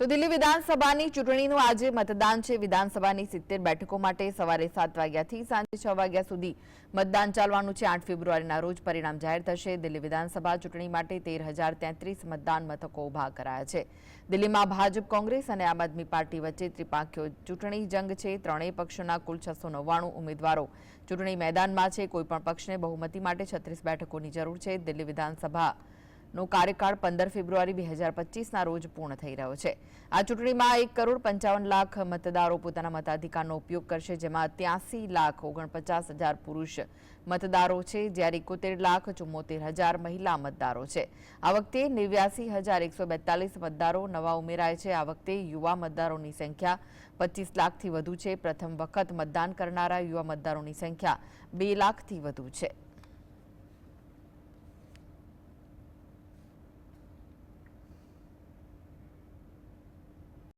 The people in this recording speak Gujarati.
તો દિલ્હી વિધાનસભાની ચૂંટણીનું આજે મતદાન છે. વિધાનસભાની સિત્તેર બેઠકો માટે સવારે સાત વાગ્યાથી સાંજે છ વાગ્યા સુધી મતદાન ચાલવાનું છે. આઠ ફેબ્રુઆરીના રોજ પરિણામ જાહેર થશે. દિલ્હી વિધાનસભા ચૂંટણી માટે તેર મતદાન મથકો ઊભા કરાયા છે. દિલ્હીમાં ભાજપ, કોંગ્રેસ અને આમ આદમી પાર્ટી વચ્ચે ત્રિપાંખ્યો ચૂંટણી જંગ છે. ત્રણેય પક્ષોના કુલ છસો નવ્વાણું ઉમેદવારો ચૂંટણી મેદાનમાં છે. કોઈપણ પક્ષને બહુમતી માટે છત્રીસ બેઠકોની જરૂર છે. દિલ્હી વિધાનસભા નો કાર્યકાળ પંદર ફેબ્રુઆરી બે હજાર પચીસના રોજ પૂર્ણ થઈ રહ્યો છે. આ ચૂંટણીમાં એક કરોડ પંચાવન લાખ મતદારો પોતાના મતાધિકારનો ઉપયોગ કરશે, જેમાં ત્યાસી લાખ ઓગણપચાસ હજાર પુરુષ મતદારો છે, જ્યારે એકોતેર લાખ ચુમ્મોતેર હજાર મહિલા મતદારો છે. આ વખતે નેવ્યાસી હજાર એકસો બેતાલીસ મતદારો નવા ઉમેરાય છે. આ વખતે યુવા મતદારોની સંખ્યા પચીસ લાખથી વધુ છે. પ્રથમ વખત મતદાન કરનારા યુવા મતદારોની સંખ્યા બે લાખથી વધુ છે.